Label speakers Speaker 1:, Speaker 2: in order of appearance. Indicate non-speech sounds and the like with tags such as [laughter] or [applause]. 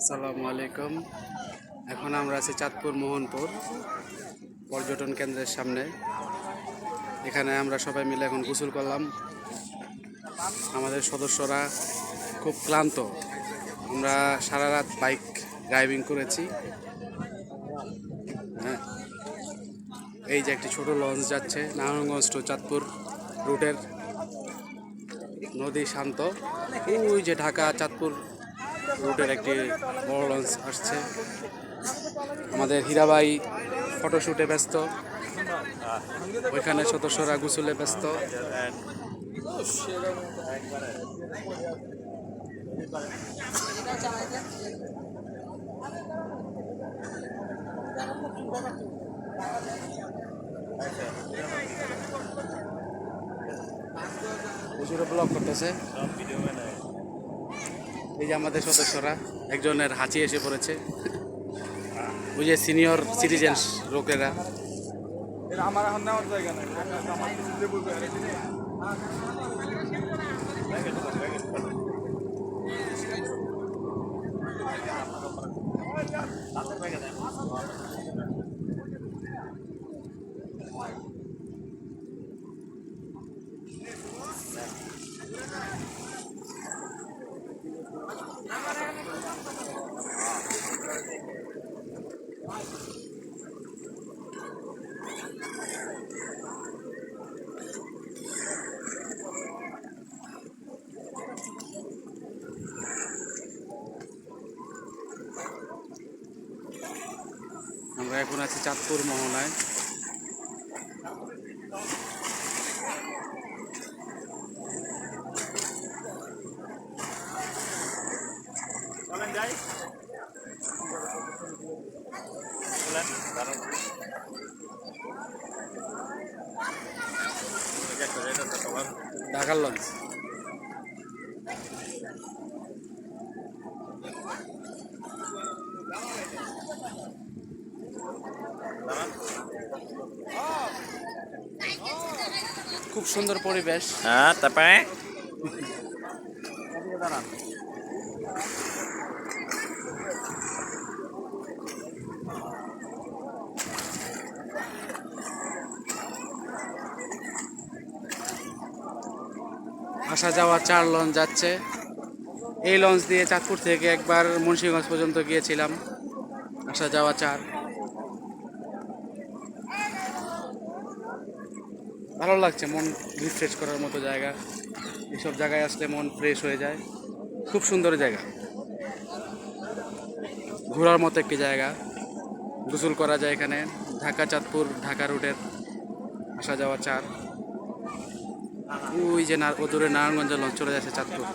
Speaker 1: আসসালামু আলাইকুম। এখন আমরা আছি চাঁদপুর মোহনপুর পর্যটন কেন্দ্রের সামনে। এখানে আমরা সবাই মিলে এখন গোসল করলাম। আমাদের সদস্যরা খুব ক্লান্ত। আমরা সারা রাত বাইক ড্রাইভিং করেছি। হ্যাঁ। এই যে একটি ছোট লঞ্চ যাচ্ছে, নারায়ণগঞ্জ টু চাঁদপুর রুটের নদী শান্ত। ওই যে ঢাকা চাঁদপুর রুটের একটি বড় লঞ্চ আসছে। আমাদের হীরাবাই ফটোশ্যুটে ব্যস্ত। ওইখানে সদস্যরা গুসলে ব্যস্ত। হুজুরে ব্লগ করতেছে। এই যে আমাদের সদস্যরা, একজনের হাঁচি এসে পড়েছে। ওই যে সিনিয়র সিটিজেন লোকেরা।
Speaker 2: আমার জায়গা নাই। আমরা
Speaker 1: এখন আছি চাঁদপুর মোহনায় ঢাকার লঞ্চ খুব সুন্দর পরিবেশ।
Speaker 2: হ্যাঁ তারপরে? [laughs]
Speaker 1: আসা যাওয়া চার লঞ্চ যাচ্ছে। এই লঞ্চ দিয়ে চাঁদপুর থেকে একবার মুন্সিগঞ্জ পর্যন্ত গিয়েছিলাম। আসা যাওয়া চার। ভালো লাগছে, মন রিফ্রেশ করার মতো জায়গা। এসব জায়গায় আসলে মন ফ্রেশ হয়ে যায়। খুব সুন্দর জায়গা। ঘোরার মতো একটি জায়গা। গোসল করা যায় এখানে। ঢাকা চাঁদপুর ঢাকা রুটের আসা যাওয়া চার। ওই যে না ওদূরে নারায়ণগঞ্জের লঞ্চ চলে যাচ্ছে চাঁদপুর।